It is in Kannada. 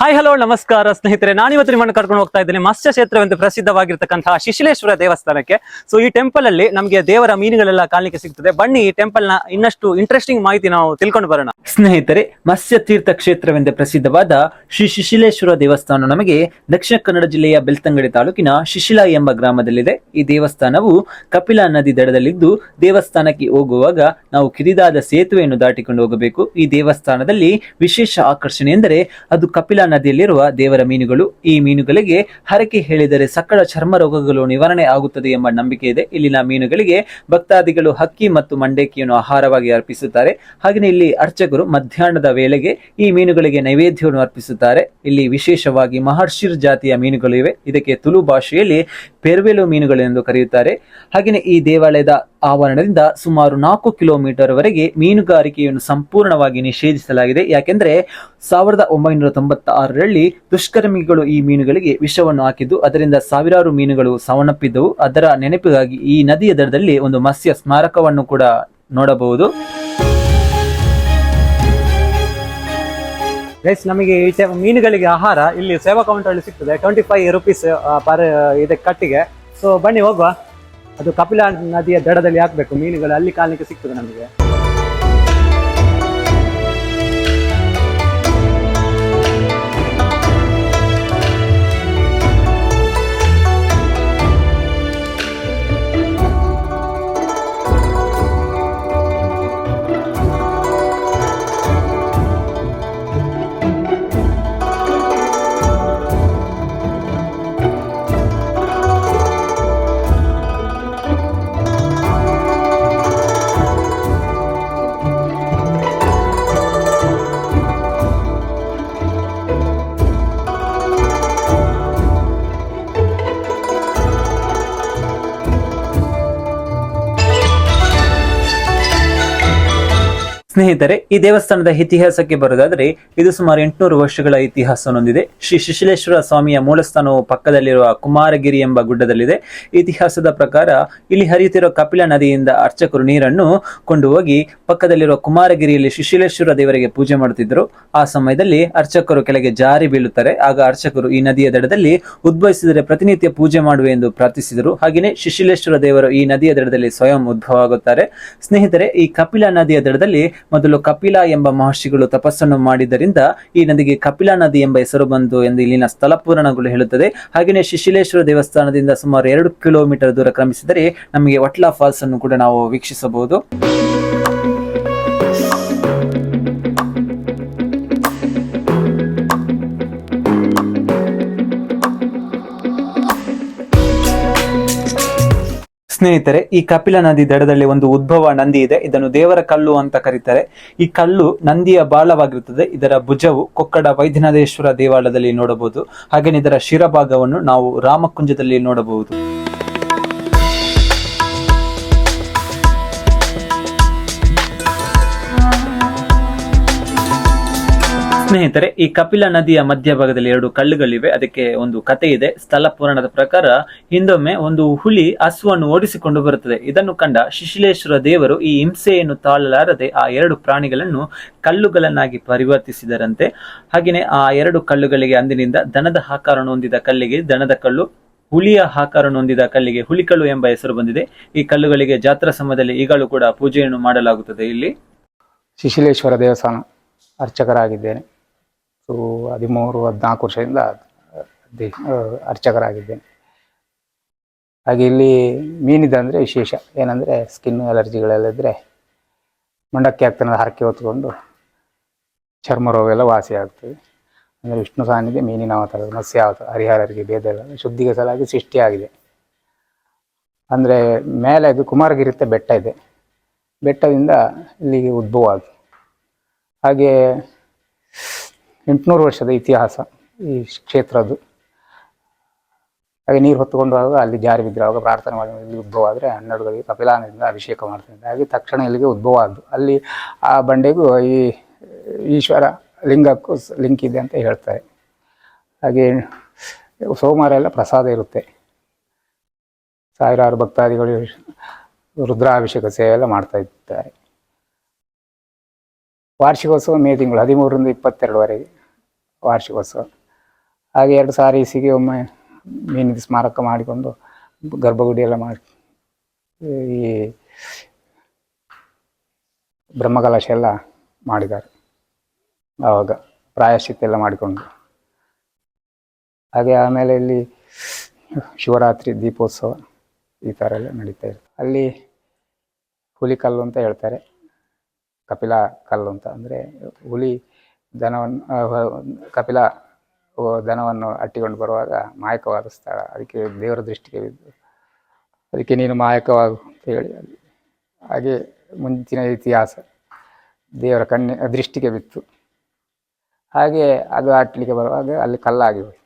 ಹಾಯ್ ಹಲೋ ನಮಸ್ಕಾರ ಸ್ನೇಹಿತರೆ. ನಾನಿವತ್ತು ನಿಮ್ಮನ್ನು ಕರ್ಕೊಂಡು ಹೋಗ್ತಾ ಇದ್ದೇನೆ. ಮತ್ಸ್ಯ ಕ್ಷೇತ್ರವೆಂದು ಪ್ರಸಿದ್ಧವಾಗಿರ್ತಕ್ಕಂತಹ ಶಿಶಿಲೇಶ್ವರ ದೇವಸ್ಥಾನಕ್ಕೆ. ಸೊ ಈ ಟೆಂಪಲ್ ಅಲ್ಲಿ ನಮಗೆ ದೇವರ ಮೀನುಗಳೆಲ್ಲ ಕಾಣಲಿಕ್ಕೆ ಸಿಗ್ತದೆ. ಬನ್ನಿ, ಈ ಟೆಂಪಲ್ನ ಇನ್ನಷ್ಟು ಇಂಟ್ರೆಸ್ಟಿಂಗ್ ಮಾಹಿತಿ ನಾವು ತಿಳ್ಕೊಂಡು ಬರೋಣ. ಸ್ನೇಹಿತರೆ ಮತ್ಸ್ಯ ತೀರ್ಥ ಕ್ಷೇತ್ರವೆಂದೇ ಪ್ರಸಿದ್ಧವಾದ ಶ್ರೀ ಶಿಶಿಲೇಶ್ವರ ದೇವಸ್ಥಾನ ನಮಗೆ ದಕ್ಷಿಣ ಕನ್ನಡ ಜಿಲ್ಲೆಯ ಬೆಳ್ತಂಗಡಿ ತಾಲೂಕಿನ ಶಿಶಿಲ ಎಂಬ ಗ್ರಾಮದಲ್ಲಿದೆ. ಈ ದೇವಸ್ಥಾನವು ಕಪಿಲಾ ನದಿ ದಡದಲ್ಲಿದ್ದು, ದೇವಸ್ಥಾನಕ್ಕೆ ಹೋಗುವಾಗ ನಾವು ಕಿರಿದಾದ ಸೇತುವೆಯನ್ನು ದಾಟಿಕೊಂಡು ಹೋಗಬೇಕು. ಈ ದೇವಸ್ಥಾನದಲ್ಲಿ ವಿಶೇಷ ಆಕರ್ಷಣೆ ಎಂದರೆ ಅದು ಕಪಿಲಾ ನದಿಯಲ್ಲಿರುವ ದೇವರ ಮೀನುಗಳು ಈ ಮೀನುಗಳಿಗೆ ಹರಕೆ ಹೇಳಿದರೆ ಸಕಲ ಚರ್ಮ ರೋಗಗಳು ನಿವಾರಣೆ ಆಗುತ್ತದೆ ಎಂಬ ನಂಬಿಕೆ ಇದೆ. ಇಲ್ಲಿನ ಮೀನುಗಳಿಗೆ ಭಕ್ತಾದಿಗಳು ಹಕ್ಕಿ ಮತ್ತು ಮಂಡೇಕಿಯನ್ನು ಆಹಾರವಾಗಿ ಅರ್ಪಿಸುತ್ತಾರೆ. ಹಾಗೆಯೇ ಇಲ್ಲಿ ಅರ್ಚಕರು ಮಧ್ಯಾಹ್ನದ ವೇಳೆಗೆ ಈ ಮೀನುಗಳಿಗೆ ನೈವೇದ್ಯವನ್ನು ಅರ್ಪಿಸುತ್ತಾರೆ. ಇಲ್ಲಿ ವಿಶೇಷವಾಗಿ ಮಹರ್ಷಿರ್ ಜಾತಿಯ ಮೀನುಗಳು ಇವೆ. ಇದಕ್ಕೆ ತುಳು ಭಾಷೆಯಲ್ಲಿ ಪೆರ್ವೆಲು ಮೀನುಗಳು ಎಂದು ಕರೆಯುತ್ತಾರೆ. ಹಾಗೆಯೇ ಈ ದೇವಾಲಯದ ಆವರಣದಿಂದ ಸುಮಾರು ನಾಲ್ಕು ಕಿಲೋಮೀಟರ್ ವರೆಗೆ ಮೀನುಗಾರಿಕೆಯನ್ನು ಸಂಪೂರ್ಣವಾಗಿ ನಿಷೇಧಿಸಲಾಗಿದೆ. ಯಾಕೆಂದರೆ ಸಾವಿರದ ಒಂಬೈನೂರ ತೊಂಬತ್ತ ಆರರಲ್ಲಿ ದುಷ್ಕರ್ಮಿಗಳು ಈ ಮೀನುಗಳಿಗೆ ವಿಷವನ್ನು ಹಾಕಿದ್ದು, ಅದರಿಂದ ಸಾವಿರಾರು ಮೀನುಗಳು ಸಾವನ್ನಪ್ಪಿದ್ದವು. ಅದರ ನೆನಪಿಗಾಗಿ ಈ ನದಿಯ ದಡದಲ್ಲಿ ಒಂದು ಮತ್ಸ್ಯ ಸ್ಮಾರಕವನ್ನು ಕೂಡ ನೋಡಬಹುದು. ಗೈಸ್ ನಮಗೆ ಈ ಮೀನುಗಳಿಗೆ ಆಹಾರ ಇಲ್ಲಿ ಸೇವಾ ಕೌಂಟರ್ ಸಿಗ್ತದೆ. ಟ್ವೆಂಟಿ ಫೈವ್ ರುಪೀಸ್ ಪರ್ ಇದಕ್ಕೆ ಕಟ್ಟಿಗೆ. ಸೊ ಬನ್ನಿ ಹೋಗುವ. ಅದು ಕಪಿಲಾ ನದಿಯ ದಡದಲ್ಲಿ ಹಾಕಬೇಕು ಮೀನುಗಳು ಅಲ್ಲಿ ಕಾಲಕ್ಕೆ ಸಿಗ್ತದೆ ನಮಗೆ. ಸ್ನೇಹಿತರೆ, ಈ ದೇವಸ್ಥಾನದ ಇತಿಹಾಸಕ್ಕೆ ಬರೋದಾದ್ರೆ, ಇದು ಸುಮಾರು ಎಂಟುನೂರು ವರ್ಷಗಳ ಇತಿಹಾಸ ಹೊಂದಿದೆ ಶ್ರೀ ಶಿಶಿಲೇಶ್ವರ ಸ್ವಾಮಿಯ ಮೂಲಸ್ಥಾನವು ಪಕ್ಕದಲ್ಲಿರುವ ಕುಮಾರಗಿರಿ ಎಂಬ ಗುಡ್ಡದಲ್ಲಿದೆ. ಇತಿಹಾಸದ ಪ್ರಕಾರ, ಇಲ್ಲಿ ಹರಿಯುತ್ತಿರುವ ಕಪಿಲ ನದಿಯಿಂದ ಅರ್ಚಕರು ನೀರನ್ನು ಕೊಂಡು ಹೋಗಿ ಪಕ್ಕದಲ್ಲಿರುವ ಕುಮಾರಗಿರಿಯಲ್ಲಿ ಶಿಶಿಲೇಶ್ವರ ದೇವರಿಗೆ ಪೂಜೆ ಮಾಡುತ್ತಿದ್ದರು. ಆ ಸಮಯದಲ್ಲಿ ಅರ್ಚಕರು ಕೆಳಗೆ ಜಾರಿ ಬೀಳುತ್ತಾರೆ. ಆಗ ಅರ್ಚಕರು ಈ ನದಿಯ ದಡದಲ್ಲಿ ಉದ್ಭವಿಸಿದರೆ ಪ್ರತಿನಿತ್ಯ ಪೂಜೆ ಮಾಡುವೆ ಎಂದು ಪ್ರಾರ್ಥಿಸಿದರು. ಹಾಗೆಯೇ ಶಿಶಿಲೇಶ್ವರ ದೇವರು ಈ ನದಿಯ ದಡದಲ್ಲಿ ಸ್ವಯಂ ಉದ್ಭವ ಆಗುತ್ತಾರೆ ಸ್ನೇಹಿತರೆ, ಈ ಕಪಿಲ ನದಿಯ ದಡದಲ್ಲಿ ಮೊದಲು ಕಪಿಲ ಎಂಬ ಮಹರ್ಷಿಗಳು ತಪಸ್ಸನ್ನು ಮಾಡಿದ್ದರಿಂದ ಈ ನದಿಗೆ ಕಪಿಲಾ ನದಿ ಎಂಬ ಹೆಸರು ಬಂದು ಎಂದು ಇಲ್ಲಿನ ಸ್ಥಳ ಪುರಾಣಗಳು ಹೇಳುತ್ತದೆ. ಹಾಗೆಯೇ ಶಿಶಿಲೇಶ್ವರ ದೇವಸ್ಥಾನದಿಂದ ಸುಮಾರು ಎರಡು ಕಿಲೋಮೀಟರ್ ದೂರ ಕ್ರಮಿಸಿದರೆ ನಮಗೆ ವಟ್ಲಾ ಫಾಲ್ಸ್ ಅನ್ನು ಕೂಡ ನಾವು ವೀಕ್ಷಿಸಬಹುದು. ಸ್ನೇಹಿತರೆ, ಈ ಕಪಿಲ ನದಿ ದಡದಲ್ಲಿ ಒಂದು ಉದ್ಭವ ನಂದಿ ಇದೆ. ಇದನ್ನು ದೇವರ ಕಲ್ಲು ಅಂತ ಕರೀತಾರೆ. ಈ ಕಲ್ಲು ನಂದಿಯ ಬಾಲವಾಗಿರುತ್ತದೆ. ಇದರ ಭುಜವು ಕೊಕ್ಕಡ ವೈದ್ಯನಾಥೇಶ್ವರ ದೇವಾಲಯದಲ್ಲಿ ನೋಡಬಹುದು. ಹಾಗೆಯೇ ಇದರ ಶಿರಭಾಗವನ್ನು ನಾವು ರಾಮಕುಂಜದಲ್ಲಿ ನೋಡಬಹುದು. ಸ್ನೇಹಿತರೆ, ಈ ಕಪಿಲ ನದಿಯ ಮಧ್ಯಭಾಗದಲ್ಲಿ ಎರಡು ಕಲ್ಲುಗಳಿವೆ. ಅದಕ್ಕೆ ಒಂದು ಕತೆ ಇದೆ. ಸ್ಥಳ ಪುರಾಣದ ಪ್ರಕಾರ ಹಿಂದೊಮ್ಮೆ ಒಂದು ಹುಲಿ ಹಸುವನ್ನು ಓಡಿಸಿಕೊಂಡು ಬರುತ್ತದೆ. ಇದನ್ನು ಕಂಡ ಶಿಶಿಲೇಶ್ವರ ದೇವರು ಈ ಹಿಂಸೆಯನ್ನು ತಾಳಲಾರದೆ ಆ ಎರಡು ಪ್ರಾಣಿಗಳನ್ನು ಕಲ್ಲುಗಳನ್ನಾಗಿ ಪರಿವರ್ತಿಸಿದರಂತೆ. ಹಾಗೆಯೇ ಆ ಎರಡು ಕಲ್ಲುಗಳಿಗೆ ಅಂದಿನಿಂದ ದನದ ಆಕಾರವನ್ನು ಹೊಂದಿದ ಕಲ್ಲಿಗೆ ದನದ ಕಲ್ಲು, ಹುಲಿಯ ಆಕಾರವನ್ನು ಹೊಂದಿದ ಕಲ್ಲಿಗೆ ಹುಲಿಕಲ್ಲು ಎಂಬ ಹೆಸರು ಬಂದಿದೆ. ಈ ಕಲ್ಲುಗಳಿಗೆ ಜಾತ್ರಾ ಸಮಯದಲ್ಲಿ ಈಗಲೂ ಕೂಡ ಪೂಜೆಯನ್ನು ಮಾಡಲಾಗುತ್ತದೆ ಇಲ್ಲಿ. ಶಿಶಿಲೇಶ್ವರ ದೇವಸ್ಥಾನ ಅರ್ಚಕರಾಗಿದ್ದೇನೆ. ಸೊ ಹದಿಮೂರು, ಹದಿನಾಲ್ಕು ವರ್ಷದಿಂದ ಅರ್ಚಕರಾಗಿದ್ದೇನೆ. ಹಾಗೆ ಇಲ್ಲಿ ಮೀನಿದೆ ಅಂದರೆ ವಿಶೇಷ. ಏನಂದರೆ ಸ್ಕಿನ್ ಅಲರ್ಜಿಗಳೆಲ್ಲ ಇದ್ದರೆ ಮಂಡಕ್ಕಿ ಆಗ್ತಾನೆ ಹರಕೆ ಹೊತ್ಕೊಂಡು ಚರ್ಮ ರೋಗ ಎಲ್ಲ ವಾಸಿ ಆಗ್ತದೆ. ಅಂದರೆ ವಿಷ್ಣು ಸಾನ್ನಿಧ್ಯ ಮೀನಿನ ಅವತಾರ, ಮತ್ಸ್ಯ ಅವತಾರ, ಹರಿಹರರಿಗೆ ಭೇದ ಶುದ್ಧಿಗೆ ಸಲಾಗಿ ಸೃಷ್ಟಿಯಾಗಿದೆ. ಅಂದರೆ ಮೇಲೆ ಇದು ಕುಮಾರಗಿರಿ ಅಂತ ಬೆಟ್ಟ ಇದೆ. ಬೆಟ್ಟದಿಂದ ಇಲ್ಲಿಗೆ ಉದ್ಭವ ಆಗಿ ಹಾಗೆ ಎಂಟುನೂರು ವರ್ಷದ ಇತಿಹಾಸ ಈ ಕ್ಷೇತ್ರದ್ದು. ಹಾಗೆ ನೀರು ಹೊತ್ತುಕೊಂಡು ಹೋಗುವಾಗ ಅಲ್ಲಿ ಜಾರಿ ಬಿದ್ದಿರುವಾಗ ಪ್ರಾರ್ಥನೆ ಮಾಡಿ ಇಲ್ಲಿ ಉದ್ಭವ ಆದರೆ ಹನ್ನೆರಡುಗಳಿಗೆ ಕಪಿಲಾನದಿಂದ ಅಭಿಷೇಕ ಮಾಡ್ತಾರೆ ಹಾಗೆ ತಕ್ಷಣ ಇಲ್ಲಿಗೆ ಉದ್ಭವ ಆದ್ದು. ಅಲ್ಲಿ ಆ ಬಂಡೆಗೂ ಈ ಈಶ್ವರ ಲಿಂಗಕ್ಕೂ ಲಿಂಕ್ ಇದೆ ಅಂತ ಹೇಳ್ತಾರೆ. ಹಾಗೆ ಸೋಮವಾರ ಎಲ್ಲ ಪ್ರಸಾದ ಇರುತ್ತೆ. ಸಾವಿರಾರು ಭಕ್ತಾದಿಗಳು ರುದ್ರಾಭಿಷೇಕ ಸೇವೆ ಎಲ್ಲ ಮಾಡ್ತಾ ಇದ್ದಾರೆ. ವಾರ್ಷಿಕೋತ್ಸವ ಮೇ ತಿಂಗಳು ಹದಿಮೂರರಿಂದ ಇಪ್ಪತ್ತೆರಡುವರೆಗೆ. ವಾರ್ಷಿಕೋತ್ಸವ. ಹಾಗೆ ಎರಡು ಸಾರಿ ಸಿಗಿ ಒಮ್ಮೆ ಮೀನಿದ ಸ್ಮಾರಕ ಮಾಡಿಕೊಂಡು ಗರ್ಭಗುಡಿ ಎಲ್ಲ ಮಾಡಿ, ಈ ಬ್ರಹ್ಮಕಲಶ ಎಲ್ಲ ಮಾಡಿದ್ದಾರೆ. ಆವಾಗ ಪ್ರಾಯಶ್ಚಿತ್ತ ಎಲ್ಲ ಮಾಡಿಕೊಂಡು. ಹಾಗೆ ಆಮೇಲೆ ಇಲ್ಲಿ ಶಿವರಾತ್ರಿ ದೀಪೋತ್ಸವ ಈ ಥರ ಎಲ್ಲ ನಡೀತಾ ಇರುತ್ತೆ. ಅಲ್ಲಿ ಹುಲಿಕಲ್ಲು ಅಂತ ಹೇಳ್ತಾರೆ. ಕಪಿಲ ಕಲ್ಲು ಅಂತ. ಅಂದರೆ ಹುಲಿ ದನವನ್ನು ಕಪಿಲ ದನವನ್ನು ಅಟ್ಟಿಕೊಂಡು ಬರುವಾಗ ಮಾಯಕವಾದ ಸ್ಥಳ. ಅದಕ್ಕೆ ದೇವರ ದೃಷ್ಟಿಗೆ ಬಿದ್ದು ಅದಕ್ಕೆ ನೀನು ಮಾಯಕವಾಗು ಅಂತ ಹೇಳಿ ಹಾಗೆ ಮುಂಚಿನ ಇತಿಹಾಸ ದೇವರ ಕಣ್ಣಿ, ದೃಷ್ಟಿಗೆ ಬಿತ್ತು. ಹಾಗೆ ಅದು ಅಟ್ಟಲಿಕ್ಕೆ ಬರುವಾಗ ಅಲ್ಲಿ ಕಲ್ಲಾಗಿ ಹೋಯ್ತು.